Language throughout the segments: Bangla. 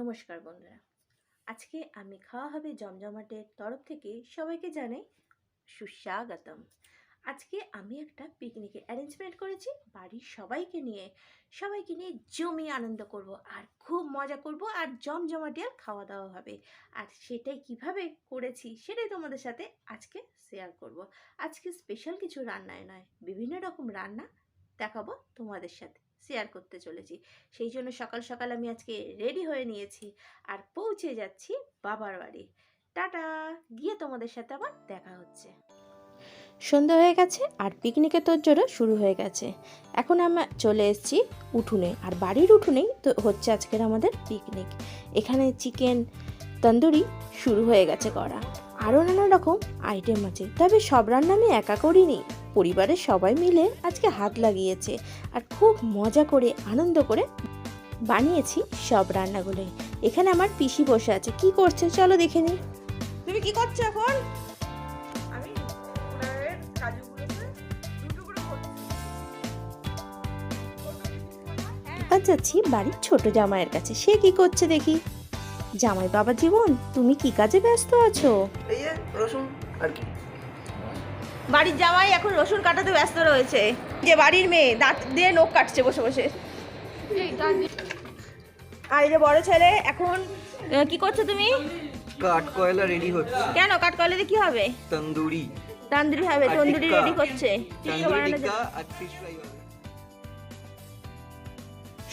নমস্কার বন্ধুরা। আজকে আমি খাওয়া হবে জমজমাটের তরফ থেকে সবাইকে জানাই সুস্বাগতম। আজকে আমি একটা পিকনিকের অ্যারেঞ্জমেন্ট করেছি, বাড়ির সবাইকে নিয়ে। সবাইকে নিয়ে জমি আনন্দ করব, আর খুব মজা করব, আর জমজমাটি আর খাওয়া দাওয়া হবে। আর সেটাই কীভাবে করেছি সেটাই তোমাদের সাথে আজকে শেয়ার করব। আজকে স্পেশাল কিছু রান্নায় নয়, বিভিন্ন রকম রান্না দেখাবো তোমাদের সাথে। শেয়ার করতে চলেছি। সেই জন্য সকাল সকাল আমি আজকে রেডি হয়ে নিয়েছি আর পৌঁছে যাচ্ছি বাবার বাড়ি। টাটা! গিয়ে তোমাদের সাথে আবার দেখা হচ্ছে। সন্ধ্যা হয়ে গেছে আর পিকনিকের তোরজোরও শুরু হয়ে গেছে। এখন আমরা চলে এসেছি উঠোনে আর বাড়ির উঠোনেই তো হচ্ছে আজকের আমাদের পিকনিক এখানে চিকেন তন্দুরি শুরু হয়ে গেছে করা। আরও নানা রকম আইটেম আছে, তবে সব রান্না আমি একা করিনি। পরিবারের সবাই মিলে আজকে হাত লাগিয়েছে আর খুব মজা করে আনন্দ করে বানিয়েছি সব রান্নাগুলোই। এখানে আমার পিসি বসে আছে। কি করছে? চলো দেখে নিই। তুমি কি করছ এখন? আমি এবার যাচ্ছি বাড়ির ছোট জামাইয়ের কাছে। সে কি করছে দেখি? জামাই বাবা জীবন তুমি কি কাজে ব্যস্ত আছো? এই যে রসুন আর কি। বাড়ির জামাই এখন রসুন কাটাতে ব্যস্ত রয়েছে। যে বাড়ির মেয়ে দাঁত দিয়ে নখ কাটছে বসে বসে। আর এই যে বড় ছেলে এখন কি করছ তুমি? কাঠ কয়লা রেডি হচ্ছে। কেন? কাট কলেতে কি হবে? তন্দুরি। তান্দুরি হবে আর তন্দুরি রেডি করছে।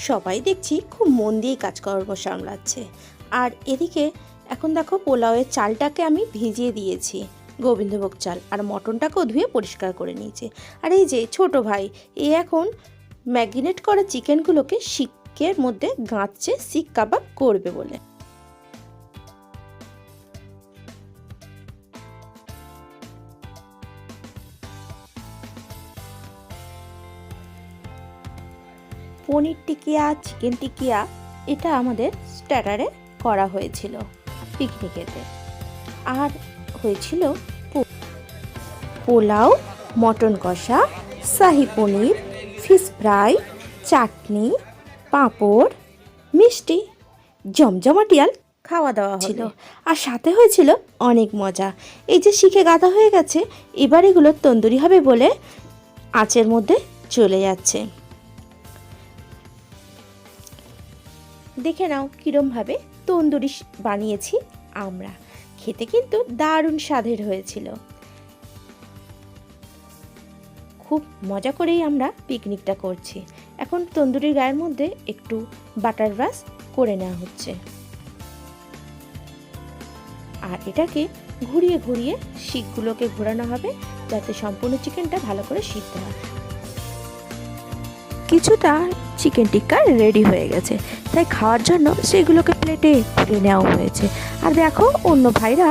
সবাই দেখছি খুব মন দিয়ে কাজকর্ম সামলাচ্ছে। আর এদিকে এখন দেখো পোলাওয়ের চালটাকে আমি ভিজিয়ে দিয়েছি। গোবিন্দভোগ চাল আর মটনটাকেও ধুয়ে পরিষ্কার করে নিয়েছে। আর এই যে ছোট ভাই, এ এখন ম্যাগিনেট করা চিকেনগুলোকে শিকের মধ্যে গাঁচছে শিক কাবাব করবে বলে। পনির টিকিয়া, চিকেন টিকিয়া, এটা আমাদের স্টার্টারে করা হয়েছিল পিকনিকেতে। আর হয়েছিল পোলাও মটন কষা শাহি পনির ফিশ ফ্রাই চাটনি পাঁপড় মিষ্টি জমজমাটিয়াল খাওয়া দাওয়া ছিল। আর সাথে হয়েছিল অনেক মজা। এই যে শিখে গাদা হয়ে গেছে এবার এগুলো তন্দুরি হবে বলে আঁচের মধ্যে চলে যাচ্ছে। দেখে নাও কীরমভাবে তন্দুরি বানিয়েছি আমরা। খেতে কিন্তু দারুণ স্বাদের হয়েছিল। খুব মজা করেই আমরা পিকনিকটা করছি। এখন তন্দুরির গায়ের মধ্যে একটু বাটার ব্রাশ করে নেওয়া হচ্ছে। আর এটাকে ঘুরিয়ে ঘুরিয়ে শিকগুলোকে ঘোরানো হবে যাতে সম্পূর্ণ চিকেনটা ভালো করে সিদ্ধ হয়। কিছুটা চিকেন টিক্কা রেডি হয়ে গেছে। তাই খাওয়ার জন্য সেগুলোকে প্লেটে তুলে নেওয়া হয়েছে। আর দেখো, অন্য ভাইরা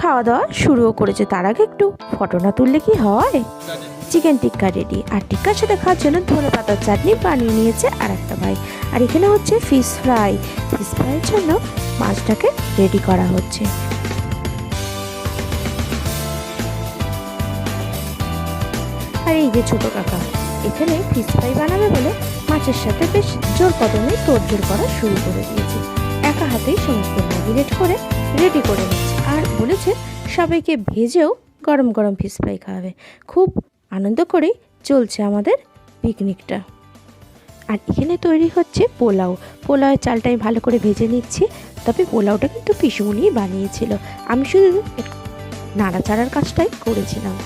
খাওয়া দাওয়া শুরুও করেছে। তার আগে একটু ফটো না তুললে কি হয়? চিকেন টিক্কা রেডি আর টিক্কার সাথে খাওয়ার জন্য ধনে পাতার চাটনি বানিয়ে নিয়েছে আর একটা ভাই। আর এখানে হচ্ছে ফিশ ফ্রাই ফিশ ফ্রাইয়ের জন্য মাছটাকে রেডি করা হচ্ছে। আর এই যে ছোট কাকা, এখানে ফিশ ফ্রাই বানাবে বলে মাছের সাথে বেশ জোর কদমে তোড়জোড় করা শুরু করে দিয়েছে। একা হাতেই সমস্ত ম্যারিনেট করে, রেডি করে নিচ্ছে। আর বলেছে সবাইকে ভেজেও গরম গরম ফিশ ফ্রাই খাওয়াবে। খুব আনন্দ করেই চলছে আমাদের পিকনিকটা। আর এখানে তৈরি হচ্ছে পোলাও। পোলাওয়ের চালটা আমি ভালো করে ভেজে নিচ্ছি। তবে পোলাওটা কিন্তু পিসুমনিই বানিয়েছিল। আমি শুধু নাড়াচাড়ার কাজটাই করেছিলাম।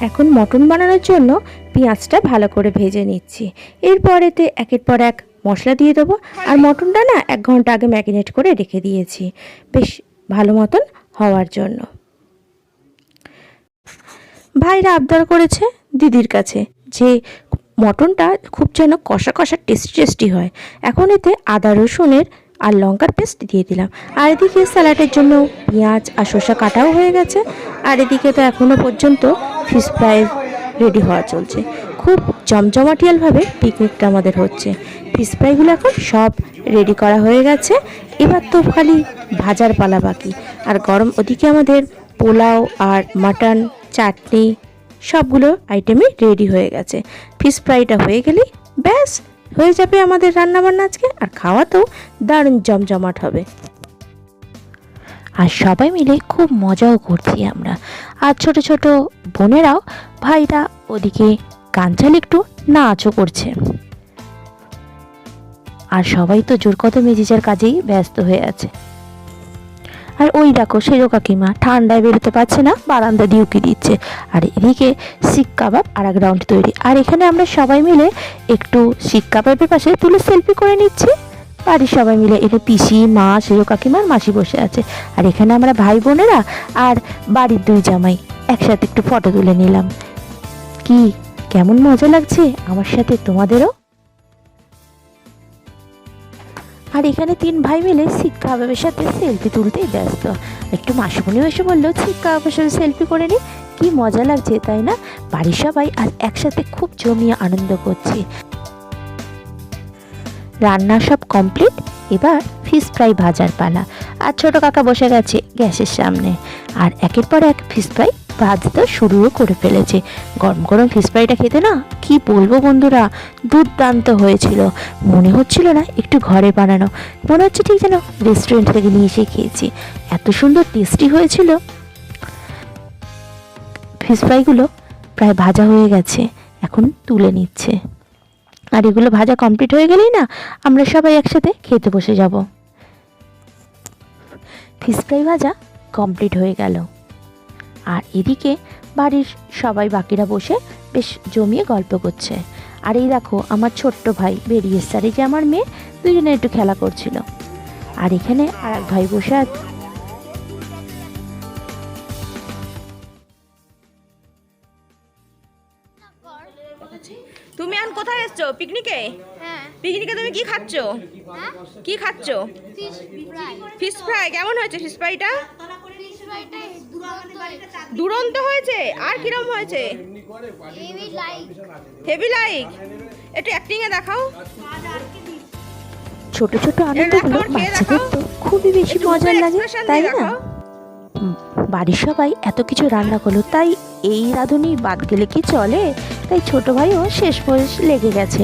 এখন মটন বানানোর জন্য পেঁয়াজটা ভালো করে ভেজে নিচ্ছি। এরপর এতে একের পর এক মশলা দিয়ে দেবো। আর মটনটা না এক ঘণ্টা আগে ম্যাগিনেট করে রেখে দিয়েছি, বেশ ভালো মতন হওয়ার জন্য। ভাইরা আবদার করেছে দিদির কাছে যে মটনটা খুব যেন কষা কষা টেস্টি টেস্টি হয়। এখন এতে আদা, রসুনের আর লঙ্কার পেস্ট দিয়ে দিলাম। আর এদিকে স্যালাডের জন্য পেঁয়াজ আর শসা কাটাও হয়ে গেছে। আর এদিকে তো এখনও পর্যন্ত ফিশ ফ্রাই রেডি হওয়া চলছে। খুব জমজমাটিয়ালভাবে পিকনিকটা আমাদের হচ্ছে। ফিশ ফ্রাইগুলো এখন সব রেডি করা হয়ে গেছে। এবার তো খালি ভাজার পালা বাকি। আর গরম ওদিকে আমাদের পোলাও আর মাটন চাটনি সবগুলো আইটেমই রেডি হয়ে গেছে। ফিশ ফ্রাইটা হয়ে গেলেই ব্যাস, হয়ে যাবে আমাদের রান্নাবান্না আজকে। আর খাওয়াতেও দারুণ জমজমাট হবে। আর সবাই মিলে খুব মজাও করছি আমরা। আর ছোট ছোট বোনেরাও ভাইরা ওদিকে চালিয়ে একটু নাচও করছে। আর সবাই তো জোর কত মেজিজার কাজেই ব্যস্ত হয়ে আছে। আর ওই দেখো সেজো কাকিমা ঠান্ডায় বেরোতে পারছে না, বারান্দা দিয়ে উকি দিচ্ছে। আর এদিকে শিক কাবাব আর এক রাউন্ড তৈরি। আর এখানে আমরা সবাই মিলে একটু শিক কাবাবের পাশে তুলে সেলফি করে নিচ্ছি। বাড়ির সবাই মিলে এটা পিসি, মা সেজো কাকিমা আর মাসি বসে আছে। আর এখানে আমরা ভাই বোনেরা আর বাড়ির দুই জামাই একসাথে একটু ফটো তুলে নিলাম। কি, কেমন মজা লাগছে আমার সাথে, তোমাদেরও? আর এখানে তিন ভাই মিলে শিক্ষা বাবার সাথে সেলফি তুলতেই ব্যস্ত। একটু মাসুমনিও এসে বলল, শিক্ষা বাবার সাথে সেলফি করে নি। কি মজা লাগছে, তাই না? বাড়ির সবাই আর একসাথে খুব জমিয়ে আনন্দ করছি। রান্না সব কমপ্লিট এবার ফিশ ফ্রাই ভাজার পালা। আর ছোট কাকা বসে গেছে গ্যাসের সামনে। আর একের পর এক ফিশ ফ্রাই ভাজতে শুরুও করে ফেলেছে। গরম গরম ফিশ ফ্রাইটা খেতে না, কি বলব বন্ধুরা, দুর্দান্ত হয়েছিল। মনে হচ্ছিল না একটু ঘরে বানানো। মনে হচ্ছে ঠিক যেন রেস্টুরেন্ট থেকে নিয়ে এসে খেয়েছি। এত সুন্দর টেস্টি হয়েছিল। ফিশ ফ্রাইগুলো প্রায় ভাজা হয়ে গেছে, এখন তুলে নিচ্ছে। আর এগুলো ভাজা কমপ্লিট হয়ে গেলেই না, আমরা সবাই একসাথে খেতে বসে যাব। ফিশ ফ্রাই ভাজা কমপ্লিট হয়ে গেল। আর এদিকে বাড়ির সবাই বাকিরা বসে বেশ জমিয়ে গল্প করছে। আর এই দেখো, আমার ছোট্ট ভাই বেরিয়ে আর এই যে আমার মেয়ে দুজনে একটু খেলা করছিল। আর এখানে আর এক ভাই বসে হ্যাঁ। পিকনিকে তুমি কি খাচ্ছ? হ্যাঁ? কি খাচ্ছ? Fish fry. কেমন হয়েছে ফিশ ফ্রাইটা? দুরন্ত হয়েছে? আর কিরম হয়েছে? হেভি লাইক হেভি লাইক একটু অ্যাক্টিং এ দেখাও। ছোট ছোট আনন্দগুলো বাচ্চাদের দেখাও। তো খুবই বেশি মজার লাগে তাই না? দেখাও। বাড়ির সবাই এত কিছু রান্না করল তাই এই রাঁধুনি বাদ গেলে কি চলে? তাই ছোট ভাইও শেষ বয়স লেগে গেছে।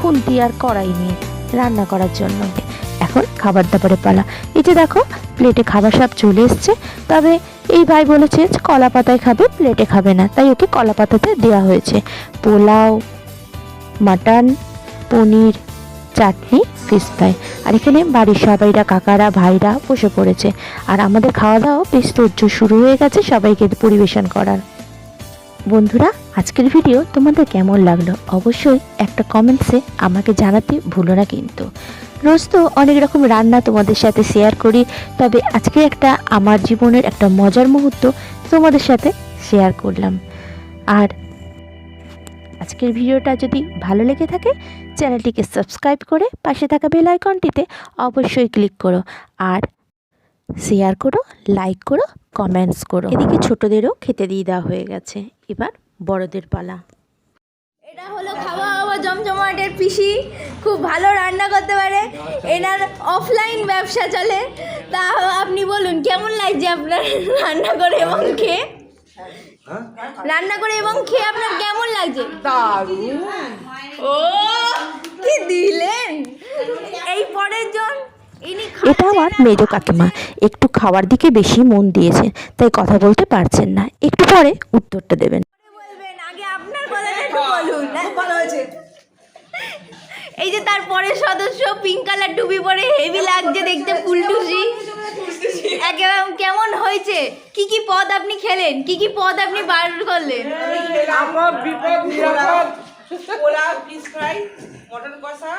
খুন্তি আর কড়াই নিয়ে রান্না করার জন্য। এখন খাবার দাবারের পালা। এই যে দেখো প্লেটে খাবার সব চলে এসছে। তবে এই ভাই বলেছে কলা পাতায় খাবে প্লেটে খাবে না। তাই ওকে কলা পাতাতে দেওয়া হয়েছে। Pulao, mutton, paneer, chutney fish fry আর এখানে বাড়ির সবাইরা, কাকারা, ভাইরা বসে পড়েছে। আর আমাদের খাওয়া দাওয়া বেশ তোর্য শুরু হয়ে গেছে সবাইকে পরিবেশন করার। বন্ধুরা, আজকের ভিডিও তোমাদের কেমন লাগল? অবশ্যই একটা কমেন্টসে আমাকে জানাতে ভুলো না কিন্তু। রোজ তো অনেক রকম রান্না তোমাদের সাথে শেয়ার করি, তবে আজকে একটা আমার জীবনের একটা মজার মুহূর্ত তোমাদের সাথে শেয়ার করলাম। আর আজকের ভিডিওটা যদি ভালো লেগে থাকে, চ্যানেলটিকে সাবস্ক্রাইব করে পাশে থাকা বেল আইকনটিতে অবশ্যই ক্লিক করো। আর শেয়ার করো লাইক করো কমেন্টস করো। এদিকে ছোটদেরও খেতে দিয়ে দেওয়া হয়ে গেছে। এবার বড়দের পালা। এটা হলো খাওয়া খাওয়া জমজমাটের পিসি। খুব ভালো রান্না করতে পারে। এনার অফলাইন ব্যবসা চলে। তা আপনি বলুন কেমন লাগছে আপনার রান্না করে এবং খেয়ে? রান্না করে এবং খেয়ে আপনার কেমন লাগছে? ও কি দিলেন? এই পরের জন এটা আমার মেজো কাকিমা। একটু খাওয়ার দিকে বেশি মন দিয়েছেন তাই কথা বলতে পারছেন না। একটু পরে উত্তরটা দেবেন। বলবেন আগে আপনার কথাটা একটু বলুন। ভালো হয়েছে। এই যে তার পরের সদস্য পিঙ্ক কালার টুপি পরে হেভি লাগছে দেখতে ফুলটুসি। একেবারে কেমন হয়েছে? কি কি পদ আপনি খেলেন? কি কি পদ আপনি বার করলেন? আমার বিপদ নিরাপদ পোলাও ফিশ ফ্রাই মটন কষা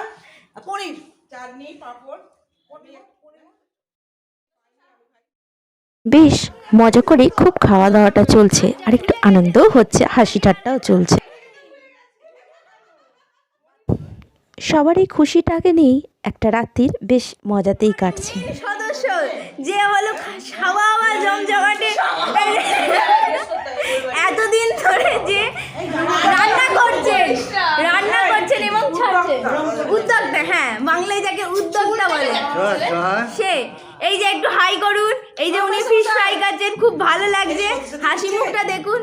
পনির চাটনি পাঁপড়। বেশ মজা করে খুব খাওয়া দাওয়াটা চলছে আর একটু আনন্দও হচ্ছে হাসি ঠাট্টাও চলছে। সবারই খুশিটাকে নিয়েই একটা রাত্রির বেশ মজাতেই কাটছে। সদস্য যে হলো খাওয়া খাওয়া জমজমাটে এতদিন ধরে যে রান্না করছেন রান্না করছেন এবং ছাড়ছেন উদ্যোক্তা হ্যাঁ বাংলায় যাকে উদ্যোক্তা বলে? সে এই যে একটু হাই করুন এই যে উনি ফিশ ফ্রাই খাচ্ছেন খুব ভালো লাগছে। হাসি মুখটা দেখুন।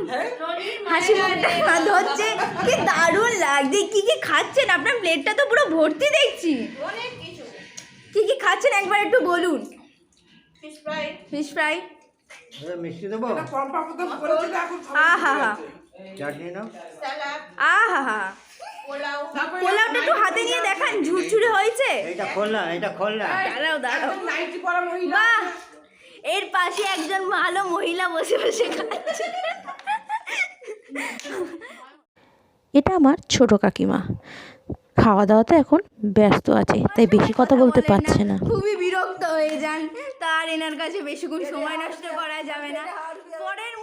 হাসি মুখটা ধরছে। কি দারুণ লাগছে। কি কি খাচ্ছেন? আপনার প্লেটটা তো পুরো ভর্তি দেখছি। কি কি খাচ্ছেন? একবার একটু বলুন। ফিশ ফ্রাই ফিশ ফ্রাই মিষ্টি দেবো? আহা হা আহা হা পোলাওটা একটু হাতে নিয়ে দেখান ঝুরঝুরে হয়েছে। এটা খোল না এটা খোল। না দাঁড়াও দাঁড়াও। নাইটি পরা মহিলা। এর পাশে একজন ভালো মহিলা বসে বসে খাচ্ছে। এটা আমার ছোট কাকিমা। খাওয়া দাওয়াতে এখন ব্যস্ত আছে তাই বেশি কথা বলতে পারছে না। খুবই বিরক্ত হয়ে যান। তার এনার কাছে বেশিক্ষণ সময় নষ্ট করা যাবে না। পরের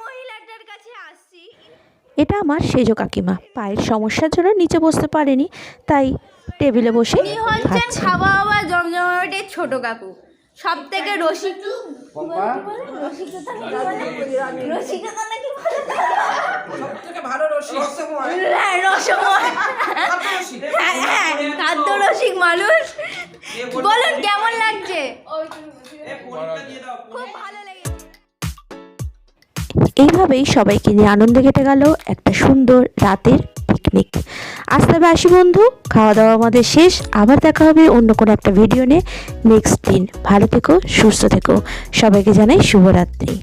এটা আমার সেজ কাকিমা। পায়ের সমস্যার জন্য নিচে বসতে পারেনি তাই টেবিলে বসে খাওয়া ছোট কাকু। সব থেকে রসিক রসিকতা নাকি বলে? এইভাবেই সবাইকে নিয়ে আনন্দে কেটে গেল একটা সুন্দর রাতের পিকনিক আজ হবে আসি বন্ধু খাওয়া দাওয়া আমাদের শেষ, আবার দেখা হবে অন্য কোনো একটা ভিডিও নিয়ে। নেক্সট দিন ভালো থেকো, সুস্থ থেকো। সবাইকে জানাই শুভরাত্রি।